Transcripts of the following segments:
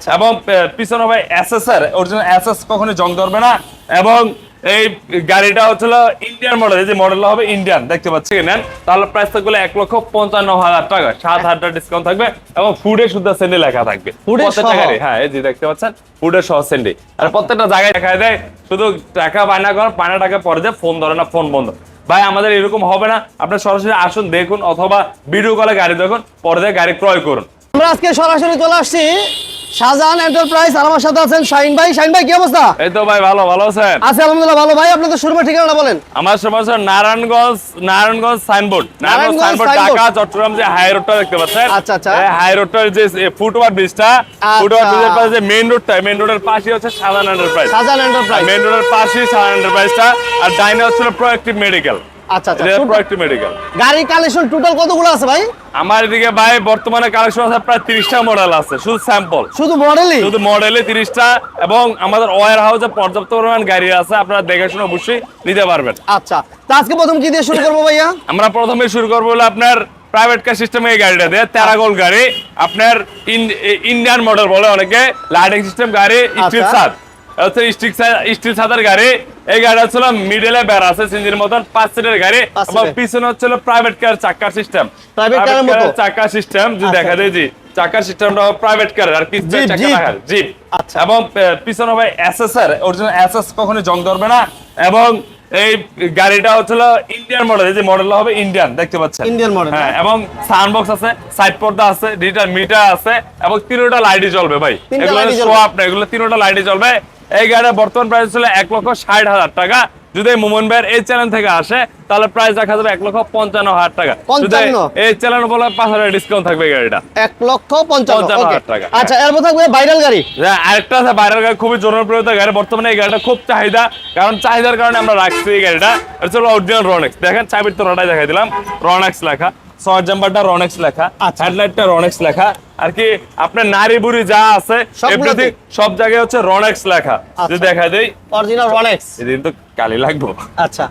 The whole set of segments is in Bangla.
আচ্ছা। এবং পিছনে ভাই এসএসআর অরিজিনাল এসএস কখনো জং ধরবে না এবং এই গাড়িটা হচ্ছিল ইন্ডিয়ান মডেল এই যে মডেলটা হবে ইন্ডিয়ান দেখতে পাচ্ছি নেন তাহলে প্রাইস থাকবে এক লক্ষ পঞ্চান্ন হাজার টাকা সাত হাজার ডিসকাউন্ট থাকবে এবং ফুডে শুদ্ধ সেন্ডি লেখা থাকবে প্রত্যেকটা? গাড়ি হ্যাঁ এই যে দেখতে পাচ্ছেন ফুডের সহ সেন্ডি আর প্রত্যেকটা জায়গায় দেখা দেয় শুধু টাকা বায়না কর বায়না টাকা পরে যায় ফোন ধরে না ফোন বন্ধ ভাই আমাদের এরকম হবে না আপনি সরাসরি আসুন দেখুন অথবা ভিডিও কলে গাড়ি দেখুন পরে গাড়ি ক্রয় করুন আমরা আজকে সরাসরি চলে আসছি শাহজাহান এন্টারপ্রাইজ আর আমার সাথে আছেন শাহিন ভাই। শাহিন ভাই কি অবস্থা? এই তো ভাই ভালো ভালো আছেন? আছে আলহামদুলিল্লাহ ভালো। ভাই আপনাদের শুরুমের ঠিকানাটা বলেন। আমার সমস্যা নারায়ণগঞ্জ নারায়ণগঞ্জ সাইনবোর্ড নারায়ণগঞ্জ সাইনবোর্ড ঢাকা চট্টগ্রাম যে হাই রোডটা দেখতে পাচ্ছেন? আচ্ছা, আচ্ছা। এই হাই রোডটার যে ফুটওভার ব্রিজটা ফুটওভার ব্রিজের পাশে যে মেইন রোডটা মেইন রোডের পাশে হচ্ছে সাধারণ এন্টারপ্রাইজ শাহজাহান এন্টারপ্রাইজ মেইন রোডের পাশেই সাধারণ এন্টারপ্রাইজটা আর ডাইনে হচ্ছিল প্রোয়েক্টিভ মেডিকেল আচ্ছা আচ্ছা এটা মেডিকেল গাড়ি কালেকশন টোটাল কতগুলো আছে ভাই? আমার এদিকে ভাই বর্তমানে কালেকশন আছে প্রায় তিরিশটা মডেল আছে শুধু স্যাম্পল শুধু মডেলই শুধু মডেলে তিরিশটা এবং আমাদের ওয়ার হাউসে পর্যাপ্ত পরিমাণ গাড়ি আছে আপনারা দেখে শুনে অবশ্যই নিতে পারবেন। আচ্ছা তো আজকে প্রথম কি দিয়ে শুরু করব ভাইয়া? আমরা প্রথমে শুরু করব হলো আপনার প্রাইভেট কার সিস্টেমে এই গাড়িটা দিয়ে তেরাগোল গাড়ি। আপনার ইন্ডিয়ান মডেল বলে অনেকে লাইটিং সিস্টেম গাড়ি স্টিল আচ্ছা। হচ্ছে স্টিল স্টিল ছাদের গাড়ি। এই গাড়ি হচ্ছিল মিডলে বের আছে সিঞ্জির মতন পাঁচ সিটের গাড়ি। এবং পিছনে হচ্ছিল প্রাইভেট কার চাকার সিস্টেম মতো? চাকা সিস্টেম আচ্ছা। দেখা যায় জি চাকার সিস্টেমটা প্রাইভেট কার আর পিছনে চাকা জিপ আচ্ছা। এবং পিছনে ভাই এসএসআর অরিজিনাল এসএস কখনো জং ধরবে না। এবং এই গাড়িটা হচ্ছিল ইন্ডিয়ান মডেল এই যে মডেলটা হবে ইন্ডিয়ান দেখতে পাচ্ছেন? Indian model। হ্যাঁ এবং সাউন্ড আছে সাইড পর্দা আছে ডিজিটাল মিটার আছে এবং তিনটা লাইটই জ্বলবে ভাই। এগুলো শো আপ না এগুলো তিনটা লাইটই জ্বলবে। এই গাড়ির বর্তমান প্রাইস ছিল এক লক্ষ ষাট হাজার টাকা। যদি মোমন ভাইয়ের এই চ্যানেল থেকে আসে তাহলে প্রাইস দেখা যাবে এক লক্ষ পঞ্চান্ন হাজার টাকা। এই চ্যানেল বলে পাঁচ হাজার ডিসকাউন্ট থাকবে গাড়িটা। এক লক্ষ পঞ্চান্ন হাজার টাকা, আচ্ছা এর মধ্যে থাকবে ভাইরাল গাড়ি। যে আরেকটা আছে বাইরের গাড়ি খুবই জনপ্রিয়তা গাড়ি। বর্তমানে এই গাড়িটা খুব চাহিদা কারণ চাহিদার কারণে আমরা রাখছি এই গাড়িটা। এটা হলো অরিজিনাল রনেক্স দেখেন চাবির তোরাটাই দেখাই দিলাম। রনেক্স লেখা। রনেক্স লেখা আচ্ছা। হেডলাইটটা রনেক্স লেখা আর কি আপনার নারী বুড়ি যা আছে? সব জায়গায় হচ্ছে রনেক্স লেখা যদি আচ্ছা। দেখা দেই অরিজিনাল রনেক্স এদিন তো কালি লাগবো আচ্ছা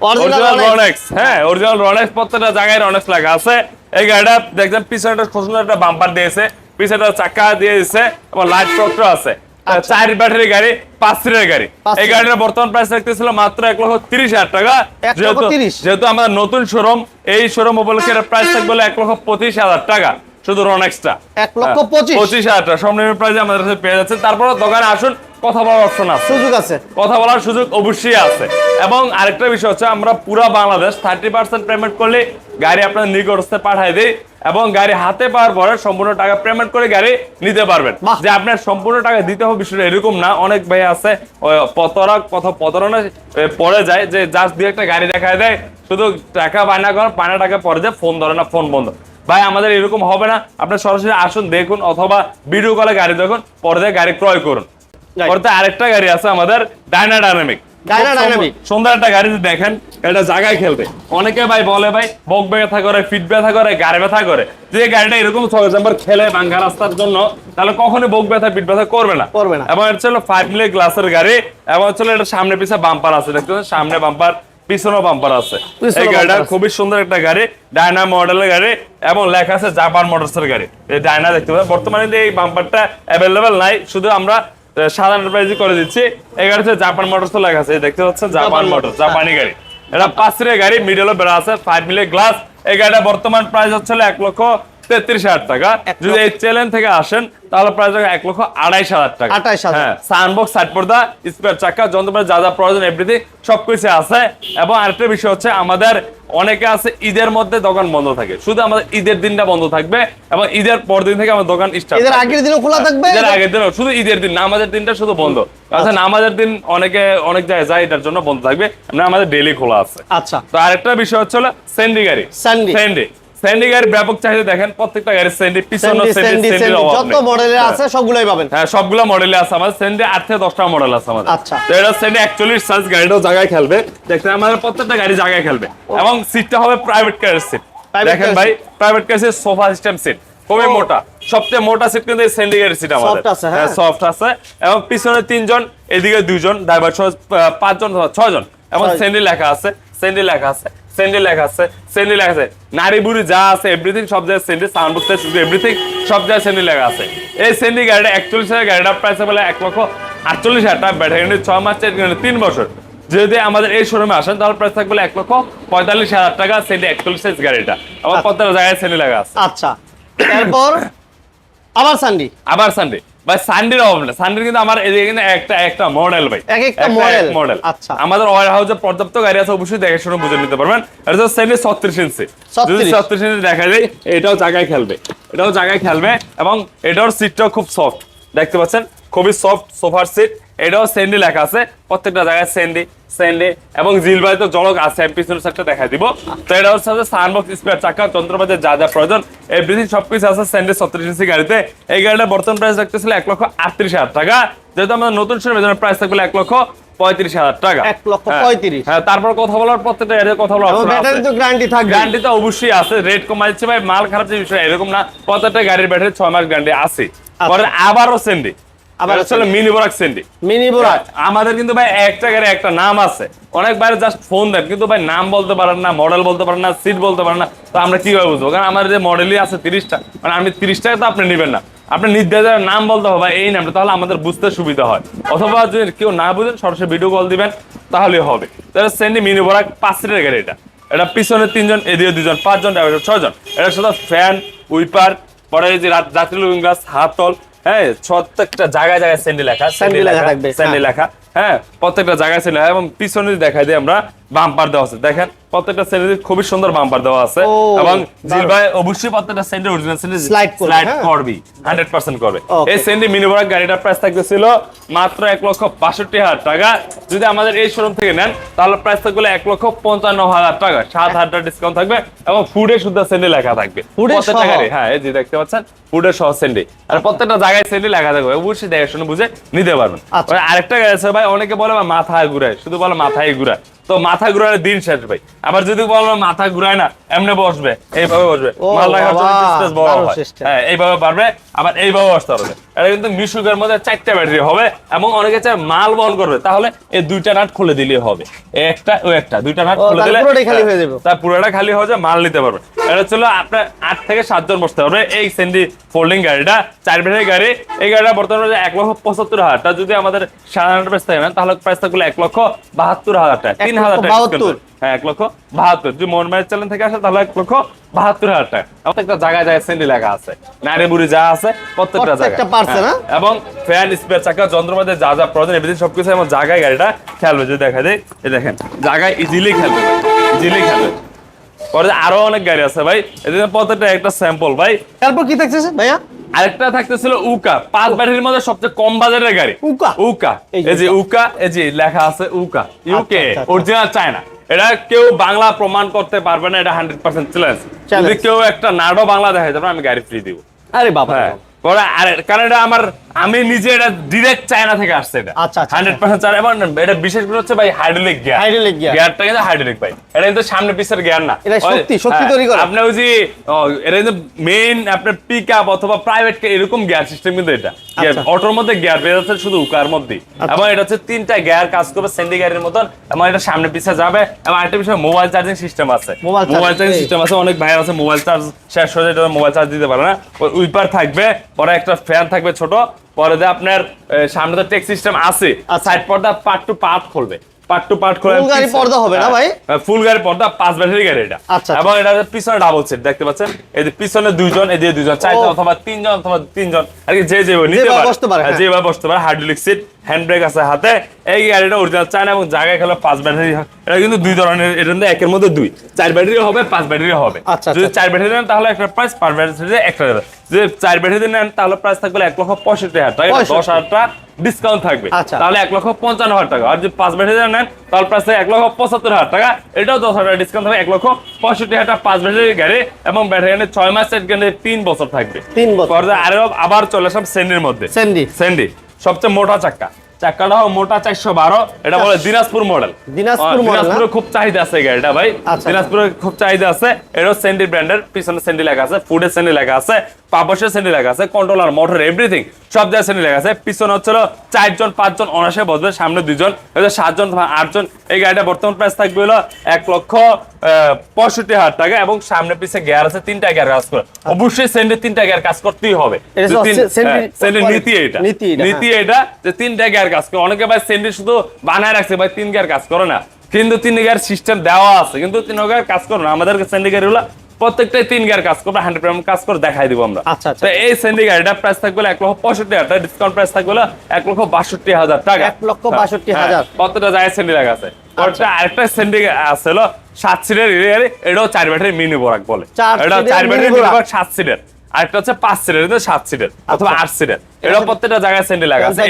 অরিজিনাল রনেক্স হ্যাঁ অরিজিনাল রনেক্স প্রত্যেকটা জায়গায় রনেক্স লেখা আছে এই গাড়িটা দেখছেন পিছনে একটা সুন্দর একটা বাম্পার দিয়েছে পিছনে চাকা দিয়ে দিয়েছে এবং লাইট প্রক্টর আছে আচ্ছা। চার ব্যাটারি গাড়ি পাঁচ সিটের গাড়ি। এই। গাড়িটার বর্তমান প্রাইস রাখতেছিল মাত্র এক লক্ষ তিরিশ হাজার টাকা। যেহেতু যেহেতু আমাদের নতুন শোরুম এই শোরুম উপলক্ষে প্রাইস থাকবে এক লক্ষ পঁচিশ হাজার টাকা। শুধু রনেক্সটা এক লক্ষ পঁচিশ? পঁচিশ হাজার টাকা। সর্বনিম্ন প্রাইসে আমাদের কাছে পেয়ে যাচ্ছে তারপরে দোকানে আসুন। কথা বলার অপশন আছে। সুযোগ আছে। কথা বলার সুযোগ অবশ্যই আছে। এবং আরেকটা বিষয় হচ্ছে আমরা পুরা বাংলাদেশ থার্টি পার্সেন্ট পেমেন্ট করলে গাড়ি আপনার নিকটস্থে পাঠাই দিই এবং গাড়ি হাতে পাওয়ার পরে সম্পূর্ণ টাকা পেমেন্ট করে গাড়ি নিতে পারবেন। যে আপনার সম্পূর্ণ টাকা দিতে হবে বিষয়টা এরকম না। অনেক ভাই আছে প্রতারক কথা প্রতারণা পড়ে যায় যে জাস্ট দিয়ে একটা গাড়ি দেখায় দেয় শুধু টাকা বায়না কর বায়না টাকা পরে যায় ফোন ধরে না ফোন বন্ধ। ভাই আমাদের এরকম হবে না। আপনি সরাসরি আসুন দেখুন অথবা ভিডিও কলে গাড়ি দেখুন পরে গাড়ি ক্রয় করুন. পরে আরেকটা গাড়ি আছে আমাদের ডাইনা ডাইনামিক সুন্দর। একটা গাড়ি দেখেন এটা জায়গায় খেলবে। অনেকে ভাই বলে ভাই বক ব্যথা করে ফিট ব্যথা করে গাড়ি ব্যথা করে। যে গাড়িটা এরকম ছয় খেলে রাস্তার জন্য তাহলে বক ব্যথা ফিট ব্যথা করবে না। করবে না। এবং এটা ছিল ফাইভ মিলে গ্লাসের গাড়ি এবং এটা সামনে পিছে বাম্পার আছে। দেখতে সামনে বাম্পার পিছনেও বাম্পার আছে। এই গাড়িটা খুবই সুন্দর একটা গাড়ি ডায়না মডেলের গাড়ি এবং লেখা আছে জাপান মোটরসের গাড়ি। এই ডায়না দেখতে পাবেন বর্তমানে এই বাম্পারটা অ্যাভেলেবেল নাই শুধু আমরা সাধারণ প্রাইজে করে দিচ্ছি। এই গাড়িতে জাপান মোটরস লেখা আছে দেখতে পাচ্ছেন জাপান মোটর জাপানি গাড়ি। এটা পাঁচ গাড়ি মিডলে বেড়া আছে ফাইভ মিলে গ্লাস এই গাড়িটা বর্তমান প্রাইস হচ্ছে এক লক্ষ তেত্রিশ হাজার টাকা। যদি এই চ্যানেল থেকে আসেন তাহলে হবে এক লক্ষ আড়াইশ হাজার টাকা। 28,000 হ্যাঁ সানবক্স সাইড পর্দা স্পেয়ার চাকা যন্ত্রপাতি যা যা প্রয়োজন এভরিথিং সবকিছু আছে। এবং আরেকটা বিষয় হচ্ছে আমাদের অনেকে আছে ঈদের মধ্যে দোকান বন্ধ থাকে। শুধু আমাদের ঈদের দিনটা বন্ধ থাকবে এবং ঈদের পর দিন থেকে আমাদের দোকান স্টার্ট আগের দিনও খোলা থাকবে? ঈদের আগের দিন শুধু ঈদের দিন নামাজের দিনটা শুধু বন্ধ। আচ্ছা। নামাজের দিন অনেকে অনেক জায়গায় যায় এটার জন্য বন্ধ থাকবে। আমরা আমাদের ডেলি খোলা আছে। আচ্ছা। তো আরেকটা বিষয় হচ্ছে হলো স্যান্ডি গাড়ি। স্যান্ডি স্যান্ডি গাড়ির ব্যাপক চাহিদা দেখেন প্রত্যেকটা গাড়ির স্যান্ডি পিছনে স্যান্ডি স্যান্ডি স্যান্ডি স্যান্ডি যত। মডেলের হ্যাঁ। আছে সবগুলোই পাবেন। হ্যাঁ সবগুলো মডেলে আছে আমাদের। আট থেকে দশটা মডেল আছে আমাদের। আচ্ছা। তো এটা সেন্ডে একচল্লিশ সাইজ গাড়িটাও জায়গায় খেলবে। দেখতে আমাদের প্রত্যেকটা গাড়ি জায়গায় খেলবে। এবং সিটটা হবে প্রাইভেট কারের সিট দেখেন ভাই প্রাইভেট কারের সোফা সিস্টেম সিট খুবই মোটা। সবচেয়ে মোটা সিট কিন্তু সেন্ডি গাড়ির সিট আমাদের। আছে, হ্যাঁ। সফট আছে। এবং পিছনে তিনজন এদিকে দুইজন ড্রাইভার সহ পাঁচজন ছয়জন। এবং ছয়। সেন্ডি লেখা আছে সেন্ডি লেখা আছে। সেন্ডি লেখা আছে সেন্ডি লেখা আছে। নারী বুড়ি যা আছে এভরিথিং সব জায়গায় সেন্ডি সাউন্ড বক্স এভরিথিং সব জায়গায় সেন্ডি লেখা আছে। এই সেন্ডি গাড়িটা একচল্লিশ হাজার গাড়িটা প্রাইস বলে এক লক্ষ আটচল্লিশ হাজার টাকা। ব্যাটারি গ্যারান্টি ছয় মাস চার গ্যারান্টি তিন বছর। যদি আমাদের এই শোরুমে আসেন তাহলে প্রাইস থাকবে এক লক্ষ পঁয়তাল্লিশ হাজার টাকা সেন্ডি একচল্লিশ সাইজ গাড়িটা। আবার প্রত্যেকটা জায়গায় সেন্ডি লেখা আছে। আচ্ছা। এরপর আবার সান্ডি আবার সানডে ভাই সানডের অভাব না কিন্তু আমার এদিকে কিন্তু একটা একটা মডেল ভাই। এক একটা মডেল মডেল আচ্ছা। আমাদের ওয়ার হাউসে পর্যাপ্ত গাড়ি আছে অবশ্যই দেখে শুনে বুঝে নিতে পারবেন। এটা তো সেমি ছত্রিশ ইঞ্চি 36 যদি ছত্রিশ। ইঞ্চি দেখা যায় এটাও জায়গায় খেলবে। এটাও জায়গায় খেলবে এবং এটার সিটটাও খুব সফট দেখতে পাচ্ছেন? খুবই সফট সোফার সিট এটাও সেন্ডি লেখা আছে। প্রত্যেকটা জায়গায় সেন্ডি সেন্ডি এবং জিলবাই তো জলক আছে। আমি পিছনের সাইডটা দেখা দিব। তো এটা হচ্ছে সানবক্স স্পেয়ার চাকা যন্ত্রপাতি যা যা প্রয়োজন। এভরিথিং সবকিছু আছে সেন্ডি ছত্রিশ ইঞ্চি গাড়িতে। এই গাড়িটা বর্তমান প্রাইস রাখতেছিল এক লক্ষ আটত্রিশ হাজার টাকা। যেহেতু আমাদের নতুন শোরুম এজন্য প্রাইস থাকবে এক লক্ষ পঁয়ত্রিশ হাজার টাকা। এক লক্ষ হ্যাঁ। পঁয়ত্রিশ। হ্যাঁ তারপর কথা বলার প্রত্যেকটা এর কথা বলার এবং ব্যাটারি তো গ্যারান্টি থাকবে। গ্যারান্টি তো অবশ্যই আছে। রেট কমা দিচ্ছে ভাই মাল খারাপ যে বিষয় এরকম না। প্রত্যেকটা গাড়ির ব্যাটারি ছয় মাস গ্যারান্টি আছে। পরে আবারও সেন্ডি আবার আসলে মিনি বরাক সেন্ডি। মিনি বুরাক। আমাদের কিন্তু ভাই একটা গাড়ি একটা নাম আছে। অনেক বাইরে জাস্ট ফোন দেন কিন্তু ভাই নাম বলতে পারেন না মডেল বলতে পারেন না সিট বলতে পারেন না তো আমরা কীভাবে বুঝব? কারণ আমার যে মডেলই আছে তিরিশটা মানে আপনি তিরিশ টাকা তো আপনি নেবেন না। আপনি নির্দেশের নাম বলতে হবে এই নামটা তাহলে আমাদের বুঝতে সুবিধা হয়। অথবা যদি কেউ না বুঝেন সরাসরি ভিডিও কল দিবেন তাহলে হবে। তাহলে সেন্ডি মিনি বরাক পাঁচ সিটের গাড়ি এটা। এটা পিছনে তিনজন এদিকে দুজন পাঁচজন ড্রাইভার ছয়জন। এটা শুধু ফ্যান উইপার পরে যে রাত- যাত্রী লুকিং গ্লাস হাতল হ্যাঁ প্রত্যেকটা জায়গায় জায়গায় স্যান্ডি লেখা স্যান্ডি লেখা থাকবে, স্যান্ডি হ্যাঁ। লেখা হ্যাঁ প্রত্যেকটা জায়গায় স্যান্ডি লেখা এবং পিছনে দেখাই দিই আমরা বাম্পার দেওয়া আছে। দেখেন প্রত্যেকটা স্যান্ডি খুবই সুন্দর বাম্পার দেওয়া আছে এবং। জিল ভাই অবশ্যই প্রত্যেকটা স্যান্ডি অরিজিনাল করবে, স্লাইড হ্যাঁ। করবি 100% করবে। এই স্যান্ডি মিনি বড় গাড়িটার প্রাইস থাকতেছিল মাত্র এক লক্ষ বাষট্টি হাজার টাকা। যদি আমাদের এই শোরুম থেকে নেন তাহলে প্রাইস থাকবে এক লক্ষ পঞ্চান্ন হাজার টাকা। সাত হাজার টাকা ডিসকাউন্ট থাকবে এবং ফুডে শুদ্ধ স্যান্ডি লেখা থাকবে। প্রত্যেকটা? গাড়ি হ্যাঁ এই যে দেখতে পাচ্ছেন ফুডে সহ স্যান্ডি আর প্রত্যেকটা জায়গায় স্যান্ডি লেখা থাকবে অবশ্যই দেখে শুনে বুঝে নিতে পারবেন। আচ্ছা। আরেকটা গাড়ি আছে ভাই অনেকে বলে মাথায় ঘুরায় শুধু বলে মাথায় ঘুরায়। তো মাথা ঘুরানোর দিন শেষ ভাই। আবার যদি বলো মাথা ঘুরায় না এমনি বসবে এইভাবে বসবে। মাল রাখার জন্য বড় হয়। হ্যাঁ এইভাবে পারবে আবার এইভাবে বসতে পারবে এটা কিন্তু মিশুকের মধ্যে চারটা ব্যাটারি হবে এবং অনেকে চায় মাল বহন করবে। তাহলে এই দুইটা নাট খুলে দিলেই হবে। একটা ও একটা দুইটা নাট খুলে দিলে খালি হ্যাঁ, হয়ে যাবে। তার পুরোটা খালি হয়ে যায় মাল নিতে পারবে। এটা ছিল আপনার আট থেকে সাতজন বসতে পারবে এই সেন্ডি ফোল্ডিং গাড়িটা চার ব্যাটারি গাড়ি। এই গাড়িটা বর্তমানে এক লক্ষ পঁচাত্তর হাজার। টাকা যদি আমাদের সাধারণ প্রাইস থাকে না তাহলে প্রাইস থাকলে এক লক্ষ বাহাত্তর হাজার টাকা। এক তিন হাজার টাকা। হ্যাঁ এক লক্ষ বাহাত্তর। যদি মোহন চ্যানেল থেকে আসে তাহলে এক লক্ষ বাহাত্তর হাজার টাকা। প্রত্যেকটা জায়গায় জায়গায় সেন্ডি লেখা আছে। নারী বুড়ি যা আছে প্রত্যেকটা প্রত্যেকটা জায়গায়। parts এ না? হ্যাঁ। এবং ফ্যান স্পেয়ার চাকা যন্ত্রপাতি যা যা প্রয়োজন এভরিথিং সবকিছু এমন জায়গায় গাড়িটা খেলবে। যদি দেখা যায় এই দেখেন জায়গায় ইজিলি খেলবে ইজিলি খেলবে। পরে আরও অনেক গাড়ি আছে ভাই এদিকে প্রত্যেকটা একটা স্যাম্পল ভাই। তারপর কি থাকছে ভাইয়া? আরেকটা থাকতেছিল উকা পাঁচ ব্যাটারির মধ্যে সবচেয়ে কম বাজারের গাড়ি। উকা? উকা। এই যে উকা। এই যে লেখা আছে উকা। ইউকে। অরিজিনাল চায়না এটা কেউ বাংলা প্রমাণ করতে পারবে না এটা হান্ড্রেড পার্সেন্ট চ্যালেঞ্জ যদি কেউ একটা নাড়ো বাংলা দেখা যাবে আমি গাড়ি ফ্রি দিব। আরে বাবা। হ্যাঁ। পরে আর কারণ এটা আমার আমি নিজে এটা ডিরেক্ট চায়না থেকে আসছে এটা। আচ্ছা, আচ্ছা, হান্ড্রেড পার্সেন্ট চায়না এবং এটা বিশেষ করে হচ্ছে ভাই হাইড্রোলিক গিয়ার Hydraulic gear। গিয়ারটা কিন্তু হাইড্রোলিক ভাই। এটা কিন্তু সামনে পিছের গিয়ার না। এটা শক্তি, শক্তি হ্যাঁ, তৈরি করে। আপনার ওই যে এটা কিন্তু মেইন আপনার পিক অথবা প্রাইভেট এরকম গিয়ার সিস্টেম কিন্তু এটা। আচ্ছা। অটোর মধ্যে গিয়ার বের হচ্ছে শুধু উকার মধ্যে এবং এটা হচ্ছে তিনটা গিয়ার কাজ করবে সেন্ডি গাড়ির মতন এবং এটা সামনে পিছে যাবে। এবং আরেকটা বিষয় মোবাইল চার্জিং সিস্টেম আছে। মোবাইল চার্জিং সিস্টেম আছে অনেক ভাই আছে মোবাইল চার্জ শেষ হয়ে যায় মোবাইল চার্জ দিতে পারে না। উইপার থাকবে পরে একটা ফ্যান থাকবে ছোট পরে যে আপনার সামনে তো টেক সিস্টেম আছে আর সাইড পর্দা পার্ট টু পার্ট খুলবে। পার্ট টু পার্ট খুলে Full গাড়ি পর্দা হবে না ভাই? ফুল গাড়ি পর্দা পাঁচ ব্যাটারি গাড়ি এটা। আচ্ছা, এবং এটা পিছনে ডাবল সিট দেখতে পাচ্ছেন? এই যে পিছনে দুইজন এই যে দুইজন চারজন অথবা তিনজন অথবা তিনজন আর কি যে যে নিতে যেভাবে বসতে পারে, হ্যাঁ, হ্যাঁ। যেভাবে বসতে পারে হাইড্রোলিক সিট হ্যান্ড ব্রেক আছে হাতে। এই গাড়িটা অরিজিনাল চায়না এবং জায়গায় খেলে পাঁচ ব্যাটারি এটা কিন্তু দুই ধরনের এটা কিন্তু একের মধ্যে দুই। চার ব্যাটারি হবে পাঁচ ব্যাটারি হবে। আচ্ছা, যদি আচ্ছা। চার ব্যাটারি নেন তাহলে একটা প্রাইস পাঁচ ব্যাটারি একটা যদি চার ব্যাটারি নেন তাহলে প্রাইস থাকবে এক লক্ষ পঁয়ষট্টি হাজার টাকা। দশ হাজার টাকা ডিসকাউন্ট থাকবে। আচ্ছা। তাহলে এক লক্ষ পঞ্চান্ন হাজার টাকা। আর যদি পাঁচ ব্যাটারি নেন তাহলে প্রাইস এক লক্ষ পঁচাত্তর হাজার টাকা। এটাও দশ হাজার ডিসকাউন্ট থাকবে। এক লক্ষ পঁয়ষট্টি হাজার টাকা পাঁচ ব্যাটারি গাড়ি এবং ব্যাটারি গাড়ি ছয় মাস তিন বছর থাকবে। তিন বছর। আরও আবার চলে আসলাম সেন্ডির মধ্যে। স্যান্ডি সেন্ডি সবচেয়ে মোটা চাক্কা। চাক্কাটা হবে মোটা চারশো বারো। এটা বলে দিনাজপুর মডেল দিনাজপুর দিনাজপুরে খুব চাহিদা আছে গাড়িটা ভাই। আচ্ছা। দিনাজপুরে খুব চাহিদা আছে। সেন্ডি ব্র্যান্ডের পিছনে সেন্ডি লেখা আছে ফুডের সেন্ডি লেখা আছে সেন্ডি লেখা আছে কন্ট্রোলার মোটর এভরিথিং সব জায়গায় সেন্ডি লেখা আছে। পিছনে হচ্ছিল চারজন পাঁচজন অনাসে বসবে সামনে দুজন সাতজন আটজন। এই গাড়িটা বর্তমান প্রাইস থাকবে হলো এক লক্ষ আহ, পঁয়ষট্টি হাজার টাকা এবং সামনে পিছে গিয়ার আছে তিনটা গিয়ার কাজ করে। অবশ্যই সেন্ডে তিনটা গিয়ার কাজ করতেই হবে। সেন্ডের নীতি এটা, নীতি এটা যে তিনটা গিয়ার কাজ করে অনেকে ভাই সেন্ডি শুধু বানায় রাখছে ভাই তিন গিয়ার কাজ করে না। কিন্তু তিন গিয়ার সিস্টেম দেওয়া আছে কিন্তু তিন গিয়ার কাজ করে না। আমাদের সেন্ডি গাড়িগুলো প্রত্যেকটাই তিন গিয়ার কাজ করবে হান্ড্রেড পার্সেন্ট কাজ করে দেখাই দিব আমরা। আচ্ছা, আচ্ছা। তো এই সেন্ডি গাড়িটা প্রাইস থাকবে এক লক্ষ পঁয়ষট্টি হাজার টাকা ডিসকাউন্ট প্রাইস থাকবে এক লক্ষ বাষট্টি হাজার টাকা। এক লক্ষ বাষট্টি হাজার। হ্যাঁ, কতটা জায়গায় সেন্ডি লাগা আছে? আরেকটা সেন্ডি আছে হলো সাত সিটের গাড়ি এটাও চার ব্যাটারি মিনি বোরাক বলে। চার এটা চার ব্যাটারি মিনি। বোরাক সাত সিটের। আরেকটা হচ্ছে পাঁচ সিটের এটা সাত সিটের অথবা আট সিটের এটা প্রত্যেকটা জায়গায় সেন্ডি লাগা আছে।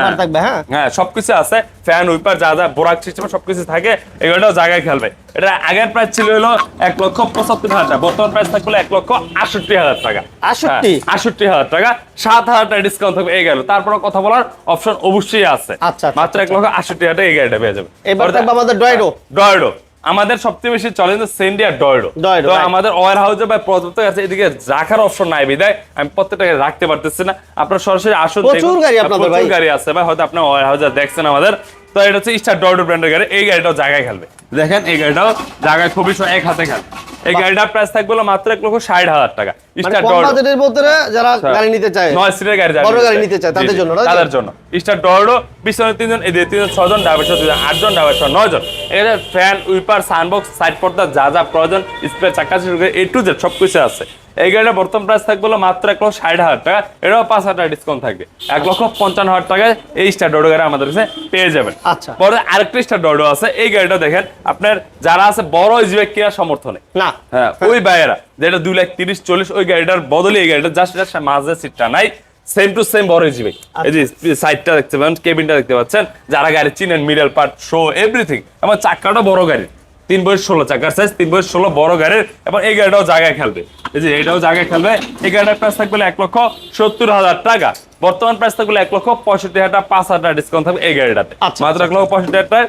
হ্যাঁ। থাকবে হ্যাঁ? হ্যাঁ সবকিছু আছে। ফ্যান উইপার যা যা বোরাক সিস্টেম সবকিছু থাকে। এগুলোটাও জায়গায় খেলবে। এটা আগের প্রাইস ছিল হলো এক লক্ষ পঁচাত্তর হাজার টাকা। বর্তমান প্রাইস থাকবে এক লক্ষ আটষট্টি হাজার টাকা। 68? হ্যাঁ, আটষট্টি? হাজার টাকা। সাত হাজার টাকা ডিসকাউন্ট থাকবে এই গেল তারপরে কথা বলার অপশন অবশ্যই আছে। আচ্ছা, আচ্ছা, মাত্র এক লক্ষ আটষট্টি হাজার টাকা এই গাড়িটা পেয়ে যাবে। এবার থাকবে আমাদের ডয়েডো ডয়েডো আমাদের সবচেয়ে বেশি চলে সেন্ডিয়া সেন্ডি আর ডয়েডো তো আমাদের ওয়ার হাউসে বা প্রদত্ত আছে এদিকে রাখার অপশন নাই বিদায় আমি প্রত্যেকটাকে রাখতে পারতেছি না। আপনার সরাসরি আসুন প্রচুর দেখুন। গাড়ি আপনাদের গাড়ি আছে ভাই হয়তো আপনার ওয়ার হাউসে দেখছেন আমাদের। তো এটা হচ্ছে স্টার ব্র্যান্ডের গাড়ি। এই গাড়িটাও জায়গায় খেলবে। দেখেন এই গাড়িটাও জায়গায় খুবই এক হাতে খেলবে। এই গাড়িটার প্রাইস থাকবে মাত্র এক লক্ষ ষাট হাজার টাকা। মানে স্টার কম বাজেটের মধ্যে যারা গাড়ি নিতে চায় নয় সিটের গাড়ি যারা বড় গাড়ি নিতে চায়, তাদের জন্য, তাদের জন্য। স্টার ডরডো পিছনে তিনজন এদিকে তিনজন ছজন ড্রাইভার সহ দুজন আটজন ড্রাইভার সহ নয়জন। এখানে ফ্যান উইপার সানবক্স সাইড পর্দা যা যা প্রয়োজন স্প্রে চাকা শুরু করে এ টু জেড সব কিছু আছে। এই গাড়িটা বর্তমান প্রাইস থাকবে মাত্র এক লক্ষ ষাট হাজার টাকা। এটাও পাঁচ হাজার টাকা ডিসকাউন্ট থাকবে। এক লক্ষ পঞ্চান্ন হাজার টাকায় এই স্টার ডোডো গাড়ি আমাদের কাছে পেয়ে যাবেন। আচ্ছা। পরে আরেকটা স্টার ডোডো আছে এই গাড়িটা দেখেন আপনার যারা আছে বড় ইজবেক কেনার সমর্থনে। না। হ্যাঁ ওই বাইরা যেটা দুই লাখ তিরিশ চল্লিশ ওই গাড়িটার বদলে এই গাড়িটা জাস্ট এটা মাঝে সিটটা নাই সেম টু সেম বড় হিসেবে এই যে সাইডটা দেখতে পাচ্ছেন কেবিনটা দেখতে পাচ্ছেন যারা গাড়ি চিনেন মিডল পার্ট শো এভরিথিং আমার চাকাটা বড় গাড়ি তিন বয়স ষোলো চাকার সাইজ তিন বয়স ষোলো বড় গাড়ির এবং এই গাড়িটাও জায়গায় খেলবে। এই যে এটাও জায়গায় খেলবে। এই গাড়িটার প্রাইস থাকবে এক লক্ষ সত্তর হাজার টাকা। বর্তমান প্রাইস থাকবে এক লক্ষ পঁয়ষট্টি হাজার টাকা, পাঁচ হাজার ডিসকাউন্ট থাকবে এই গাড়িটাতে। আচ্ছা, মাত্র এক লক্ষ পঁয়ষট্টি হাজার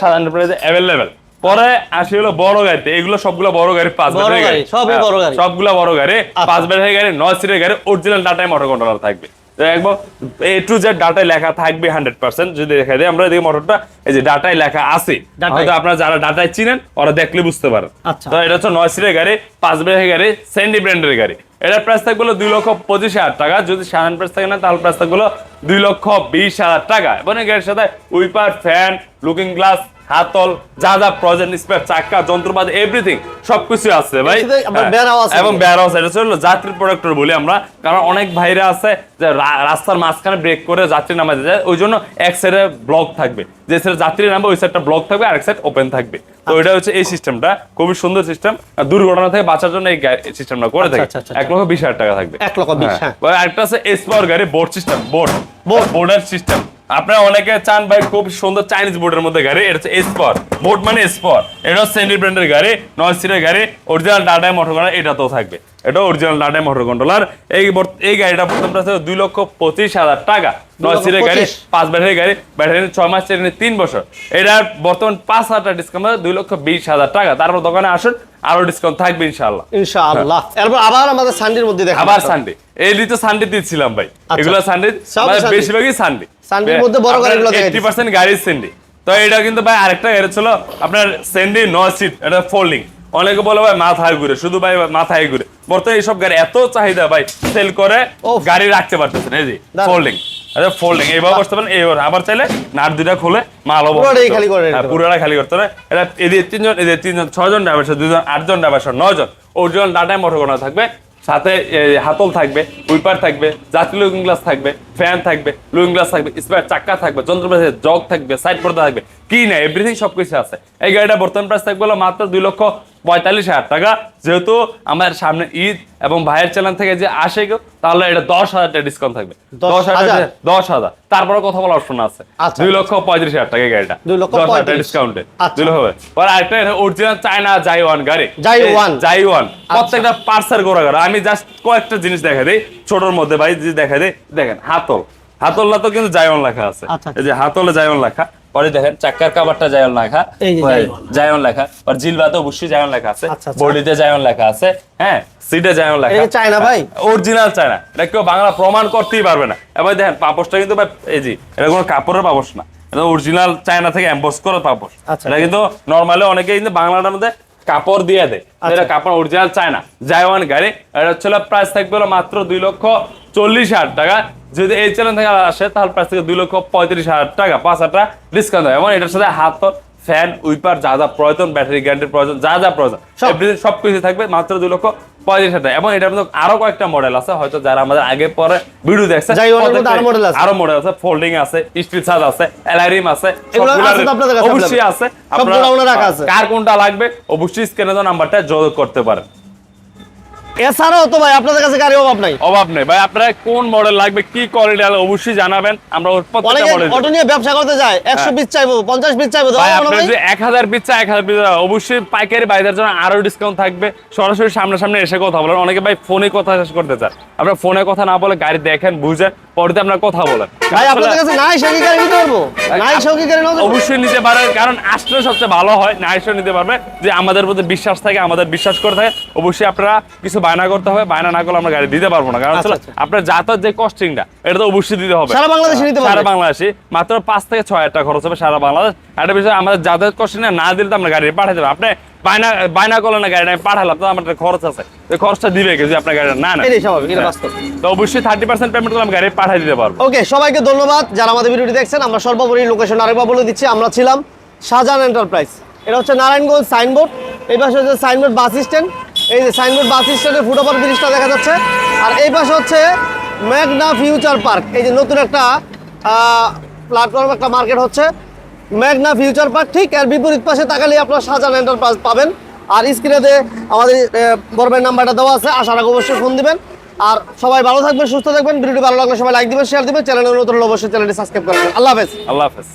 সাধারণ প্রাইসে অ্যাভেলেবেল পরে আসি হলো বড় গাড়িতে। এগুলো সবগুলো বড় গাড়ি পাঁচ বড় ব্যাটারি গাড়ি, সবই হ্যাঁ, বড় গাড়ি। সবগুলো বড় গাড়ি পাঁচ ব্যাটারি গাড়ি নয় সিটের গাড়ি অরিজিনাল ডাটায় মোটর কন্ট্রোলার থাকবে। এ টু জেড ডাটায় লেখা থাকবে হান্ড্রেড পার্সেন্ট যদি দেখা দেয় আমরা এদিকে মোটরটা এই যে ডাটায় লেখা আছে হয়তো আপনারা যারা ডাটায় চিনেন ওরা দেখলে বুঝতে পারেন। আচ্ছা। তো এটা হচ্ছে নয় সিটের গাড়ি পাঁচ ব্যাটারি গাড়ি স্যান্ডি ব্র্যান্ডের গাড়ি। এটার প্রাইস থাকবে দুই লক্ষ পঁচিশ হাজার টাকা। যদি সাধারণ প্রাইস থাকে না তাহলে প্রাইস থাকবে দুই লক্ষ বিশ হাজার টাকা। এবং গাড়ির সাথে উইপার ফ্যান লুকিং গ্লাস হাতল যা যা প্রয়োজন স্পেয়ার চাকা যন্ত্রপাতি এভরিথিং সবকিছু আছে ভাই। হ্যাঁ। এবং বেড়াও আছে এটা হচ্ছে যাত্রী প্রোডাক্টর বলি আমরা। কারণ অনেক ভাইরা আছে যে রাস্তার মাঝখানে ব্রেক করে যাত্রী নামাতে যায় ওই জন্য এক সাইডে ব্লক থাকবে। যে সাইডে যাত্রী নামবে ওই সাইডটা ব্লক থাকবে আরেক সাইড ওপেন থাকবে। তো এটা হচ্ছে এই সিস্টেমটা খুবই সুন্দর সিস্টেম দুর্ঘটনা থেকে বাঁচার জন্য এই সিস্টেমটা করে আচ্ছা, থাকে। আচ্ছা, আচ্ছা, এক লক্ষ বিশ হাজার টাকা থাকবে। এক লক্ষ বিশ, হ্যাঁ। এবার আরেকটা আছে এসপাওয়ার গাড়ি বোর্ড সিস্টেম বোর্ড। বোর্ডের সিস্টেম আপনারা অনেকে চান ভাই খুব সুন্দর চাইনিজ বোর্ডের মধ্যে গাড়ি। এটা হচ্ছে এসপাওয়ার বোর্ড মানে এসপাওয়ার এটা হচ্ছে সেন্ডি ব্র্যান্ডের গাড়ি নয় সিটের গাড়ি অরিজিনাল ডাটায় মোটর কন্ট্রোলার এটা তো থাকবে। এটা অরিজিনাল ডাটায় মোটর কন্ট্রোলার এই এই গাড়িটা প্রথম প্রাইস দুই লক্ষ পঁচিশ হাজার টাকা। নয় সিটের গাড়ি পাঁচ ব্যাটারি গাড়ি ব্যাটারি ছয় মাস চালানো তিন বছর। এটার বর্তমান পাঁচ হাজার টাকা ডিসকাউন্ট দুই লক্ষ বিশ হাজার টাকা। তারপর দোকানে আসুন আরও ডিসকাউন্ট থাকবে ইনশাআল্লাহ। ইনশাআল্লাহ। এরপর আবার আমাদের সানডের মধ্যে দেখা আবার সানডে এই তো সানডে দিচ্ছিলাম ভাই। আচ্ছা। এগুলো সানডে। বেশিরভাগই সানডে Sunday র মধ্যে বড় গাড়িগুলো দেখাই এইটি পার্সেন্ট গাড়ির সেন্ডি। তো এটা কিন্তু ভাই আরেকটা গাড়ি ছিল আপনার সেন্ডি ন সিট এটা ফোল্ডিং অনেকে বলে ভাই মাথায় ঘুরে শুধু ভাই মাথায় ঘুরে। বর্তমানে এইসব গাড়ি এত চাহিদা ভাই সেল করে গাড়ি রাখতে পারতেছেন এই যে ফোল্ডিং আচ্ছা ফোল্ডিং এইভাবে বসতে পারেন এইভাবে। আবার চাইলে নাট দুইটা খুলে মাল পুরোটাই খালি করে নিতে পুরোটা খালি করতে হবে। এটা এদের তিনজন এদের তিনজন ছজন ড্রাইভার দুজন আটজন ড্রাইভার নজন অরিজিনাল ডাটায় মোটর থাকবে সাথে হাতল থাকবে, উইপার থাকবে, জাতীয় লুইং গ্লাস থাকবে, ফ্যান থাকবে, লুইং গ্লাস থাকবে, স্পেয়ার চাক্কা থাকবে, যন্ত্রপাতি, জগ থাকবে সাইড পর্দা থাকবে, কি না এভরিথিং সবকিছু আছে। এই গাড়িটা বর্তমান প্রাইস থাকবে মাত্র দুই লক্ষ পঁয়তাল্লিশ হাজার টাকা। যেহেতু আমার সামনে ঈদ এবং ভাইয়ের চ্যানেল থেকে যে আসে কেউ তাহলে এটা দশ হাজার টাকা ডিসকাউন্ট থাকবে। দশ হাজার? দশ হাজার তারপরে কথা বলার অপশন আছে। আচ্ছা, দুই লক্ষ পঁয়ত্রিশ হাজার টাকা গাড়িটা। দুই লক্ষ দশ হাজার টাকা ডিসকাউন্টে আচ্ছা। দুই লক্ষ হবে। পরে আরেকটা অরিজিনাল চায়না জাইওয়ান গাড়ি। জাইওয়ান। এই জাইওয়ান প্রত্যেকটা পার্সার গোড়া গাড়ি আমি জাস্ট কয়েকটা জিনিস দেখা দিই। ছোটর মধ্যে ভাই যে দেখা দিই দেখেন হাতল। হাতলটা তো কিন্তু জাইওয়ান লেখা আছে। আচ্ছা। এই যে হাতলে জাইওয়ান লেখা। পরে দেখেন চাক্কার কাভারটা জায়ন লেখা। জায়ন। জায়ন লেখা। আর জিলবাতে অবশ্যই জায়ন লেখা আছে। আচ্ছা, আচ্ছা। বডিতে জায়ন লেখা আছে। হ্যাঁ সিটে জায়ন লেখা। চায়না ভাই? অরিজিনাল চায়না এটা কেউ বাংলা প্রমাণ করতেই পারবে না। এবার দেখেন পাপসটা কিন্তু ভাই এই জি এটা কোনো কাপড়ের পাপস না। এটা অরিজিনাল চায়না থেকে এম্বস করা পাপোশ। আচ্ছা। এটা কিন্তু নর্মালি অনেকে কিন্তু বাংলাটার মধ্যে কাপড় দিয়ে দেয় কাপড় এটা কাপড় অরিজিনাল যাই জায়ওয়ান গাড়ি এটা হচ্ছে প্রাইস থাকবে মাত্র দুই লক্ষ চল্লিশ হাজার টাকা। যদি এই চ্যানেল থেকে আসে তাহলে প্রাইস থেকে দুই লক্ষ পঁয়ত্রিশ হাজার টাকা পাঁচ হাজার টাকা ডিসকাউন্ট হয় এবং এটার সাথে হাত ফ্যান উইপার যা যা প্রয়োজন ব্যাটারি গ্যারান্টির প্রয়োজন যা যা প্রয়োজন সব। everything সব কিছু থাকবে মাত্র দুই লক্ষ পঁয়ত্রিশ হাজার এবং এটার মধ্যে আরও কয়েকটা মডেল আছে হয়তো যারা আমাদের আগে পরে ভিডিও দেখছে আরও মডেল আছে ফোল্ডিং আছে স্টিল সাজ আছে এলারিম আছে অবশ্যই? আছে। কার কোনটা লাগবে অবশ্যই দেওয়া নাম্বারটা যোগাযোগ করতে পারেন এছাড়াও তো ভাই আপনাদের কাছে গাড়ি অভাব নাই। অভাব নেই। ভাই আপনারা কোন মডেল লাগবে কি কোয়ালিটি লাগবে অবশ্যই জানাবেন। আমরা অটো নিয়ে ব্যবসা করতে যাই একশো পিস চাইব পঞ্চাশ পিস চাইব এক হাজার পিস এক হাজার পিস অবশ্যই পাইকারি বাইদের জন্য আরও ডিসকাউন্ট থাকবে। সরাসরি সামনাসামনি এসে কথা বলেন। অনেকে ভাই ফোনে কথা শেষ করতে চায়। আপনার ফোনে কথা না বলে গাড়ি দেখেন বুঝেন। পরে আপনার কথা বলেন। ভাই আপনাদের কাছে নাই সঙ্গী নিতে পারব। নাই সঙ্গী গাড়ি নিতে পারব? অবশ্যই নিতে কারণ আসলে সবচেয়ে ভালো হয় নিতে পারবে যে আমাদের প্রতি বিশ্বাস থাকে আমাদের বিশ্বাস করে থাকে। অবশ্যই আপনারা কিছু বায়না করতে হবে বায়না না করলে আমরা গাড়ি দিতে পারব না। কারণ আচ্ছা, আসলে আচ্ছা। আপনার যাতায়াত যে কস্টিংটা এটা তো অবশ্যই দিতে হবে। সারা বাংলাদেশে নিতে সারা বাংলাদেশে মাত্র পাঁচ থেকে ছয় হাজার টাকা খরচ হবে সারা বাংলাদেশ। একটা বিষয় আমাদের যাতায়াত কষ্ট না দিলে তো আমরা গাড়ি পাঠাতে দেবো আপনি বায়না বায়না করলেন না গাড়িটা আমি পাঠালাম তো আমার খরচ আছে। ওই খরচটা দিবে যদি আপনার গাড়িটা না না এটাই স্বাভাবিক এটা বাস্তব। তো অবশ্যই থার্টি পার্সেন্ট পেমেন্ট করলে আমি গাড়ি পাঠিয়ে দিতে পারব। ওকে সবাইকে ধন্যবাদ। যারা আমাদের ভিডিওটি দেখছেন আমরা সর্বোপরি লোকেশন আরেকবার বলে দিচ্ছি আমরা ছিলাম শাহজাহান এন্টারপ্রাইজ এটা হচ্ছে নারায়ণগঞ্জ সাইনবোর্ড এই পাশে হচ্ছে সাইনবোর্ড বাস স্ট্যান্ড এই যে সাইনবোর্ড বাস স্ট্যান্ডের ফুটওভার ব্রিজটা দেখা যাচ্ছে। আর এই পাশে হচ্ছে ম্যাগনা ফিউচার পার্ক এই যে নতুন একটা প্ল্যাটফর্ম একটা মার্কেট হচ্ছে। ম্যাগনা ফিউচার পার্ক ঠিক এর বিপরীত পাশে তাকালে আপনার শাহজাহান এন্টারপ্রাইজ পাবেন। আর স্ক্রিনে আমাদের বরবের নাম্বারটা দেওয়া আছে, আশা রাখো অবশ্যই ফোন দিবেন। আর সবাই ভালো থাকবেন, সুস্থ থাকবেন, ভিডিওটি ভালো লাগলে সবাই লাইক দিবেন শেয়ার দিবেন চ্যানেলে নতুন অবশ্যই চ্যানেলটি সাবস্ক্রাইব করবেন আল্লাহ হাফেজ। আল্লাহ হাফেজ।